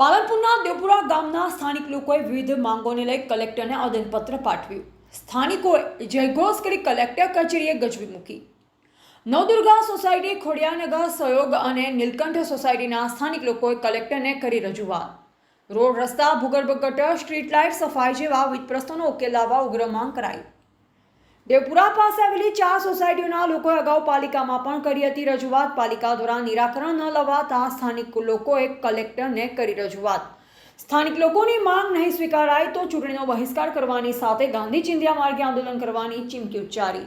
પાલનપુરના દેવપુરા ગામના સ્થાનિક લોકોએ વિવિધ માંગોને લઈ કલેક્ટરને આવેદનપત્ર પાઠવ્યું. સ્થાનિકોએ જયઘોષ કરી કલેક્ટર કચેરીએ ગજવી મૂકી. નવદુર્ગા સોસાયટી ખોડિયાનગર સહયોગ અને નીલકંઠ સોસાયટીના સ્થાનિક લોકોએ કલેક્ટરને કરી રજૂઆત. રોડ રસ્તા, ભૂગર્ભ ગટર, સ્ટ્રીટ લાઇટ, સફાઈ જેવા વિવિધ પ્રશ્નોનો ઉકેલ લાવવા ઉગ્ર માંગ કરાઈ. દેવપુરા પાસે આવેલી ચાર સોસાયટીઓના લોકોએ અગાઉ પાલિકામાં પણ કરી હતી રજૂઆત. પાલિકા દ્વારા નિરાકરણ ન લવાતા સ્થાનિક લોકોએ કલેક્ટરને કરી રજૂઆત. સ્થાનિક લોકોની માંગ નહીં સ્વીકારાય તો ચૂંટણીનો બહિષ્કાર કરવાની સાથે ગાંધી ચિંધ્યા માર્ગે આંદોલન કરવાની ચીમકી ઉચ્ચારી.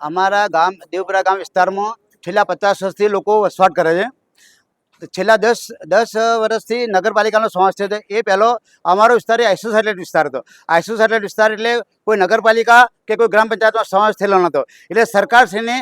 અમારા ગામ, દેવપુરા ગામ વિસ્તારમાં છેલ્લા પચાસ વર્ષથી લોકો વસવાટ કરે છે. છેલ્લા દસ દસ વર્ષથી નગરપાલિકાનો સમાવેશ થયો એ પહેલો અમારો વિસ્તાર એ આઈસો વિસ્તાર હતો. આઈસો સેટેલાઇટ વિસ્તાર એટલે કોઈ નગરપાલિકા કે કોઈ ગ્રામ પંચાયતમાં સમાવેશ થયેલો નહોતો. એટલે સરકારશ્રીને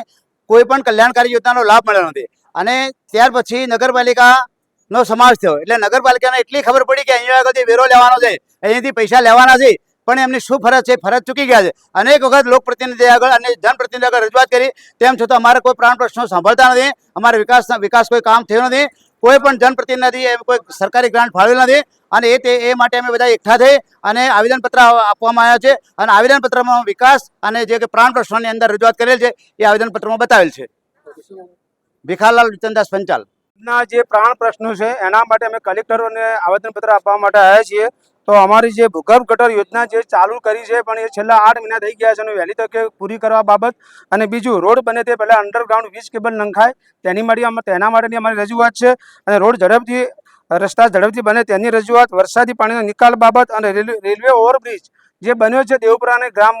કોઈ પણ કલ્યાણકારી યોજનાનો લાભ મળ્યો નથી. અને ત્યાર પછી નગરપાલિકાનો સમાવેશ થયો. એટલે નગરપાલિકાને એટલી ખબર પડી કે અહીંયા આગળથી વેરો લેવાનો છે અહીંયાથી પૈસા લેવાના છે પણ એમની શું ફરજ છે? ફરજ ચૂકી ગયા છે. અનેક વખત લોકપ્રતિનિધિ આગળ અને જનપ્રતિનિધિ આગળ રજૂઆત કરી. તેમ છતાં અમારા કોઈ પ્રાણ પ્રશ્નો સાંભળતા નથી. અમારે વિકાસના, વિકાસ કોઈ કામ થયું નથી. કોઈ પણ જનપ્રતિનિધિ કોઈ સરકારી ગ્રાન્ટ ફાળવેલ નથી. અને એ તે, એ માટે અમે બધા એકઠા થઈ અને આવેદનપત્ર આપવામાં આવ્યા છે. અને આવેદનપત્રમાં વિકાસ અને જે કે પ્રાણ પ્રશ્નોની અંદર રજૂઆત કરેલ છે, એ આવેદનપત્રમાં બતાવેલ છે. ભીખાલાલ વિચનદાસ પંચાલ. ના, જે પ્રાણ પ્રશ્નો છે, એના માટે અમે કલેક્ટરોને આવેદનપત્ર આપવા માટે આવ્યા છીએ. તો અમારી જે ભૂગર્ભ ગટર યોજના જે ચાલુ કરી છે, પણ એ છેલ્લા આઠ મહિના થઈ ગયા છે અને વહેલી તકે પૂરી કરવા બાબત. અને બીજું, રોડ બને તે પહેલાં અંડરગ્રાઉન્ડ વીજ કેબલ નંખાય. તેની માટે તેના માટેની અમારી રજૂઆત છે. અને રોડ ઝડપથી, રસ્તા ઝડપથી બને તેની રજૂઆત, વરસાદી પાણીનો નિકાલ બાબત અને રેલવે ઓવરબ્રિજ જે બન્યો છે દેવપુરા અને ગ્રામ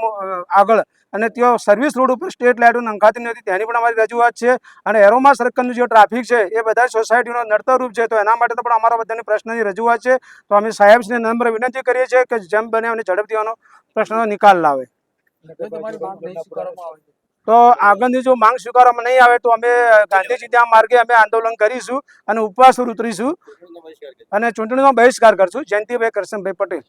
આગળ. અને ત્યાં સર્વિસ રોડ ઉપર સ્ટેટ લાઇટો નંખાતી નથી, તેની પણ અમારી રજૂઆત છે. અને એરોમા સર્કલનું જે ટ્રાફિક છે, એ બધા સોસાયટીનો નડતરરૂપ છે. તો એના માટે તો પણ અમારા બધાની પ્રશ્નની રજૂઆત છે. તો અમે સાહેબશ્રીને નમ્ર વિનંતી કરીએ છીએ કે જેમ બને અને ઝડપથી આનો પ્રશ્નનો નિકાલ લાવે. તો આગળની જો માંગ સ્વીકારવામાં નહીં આવે તો અમે ગાંધીજી ત્યાં માર્ગે અમે આંદોલન કરીશું અને ઉપવાસ ઉતરીશું. અને ચૂંટણીનો બહિષ્કાર કરશું. જયંતિભાઈ કરશનભાઈ પટેલ.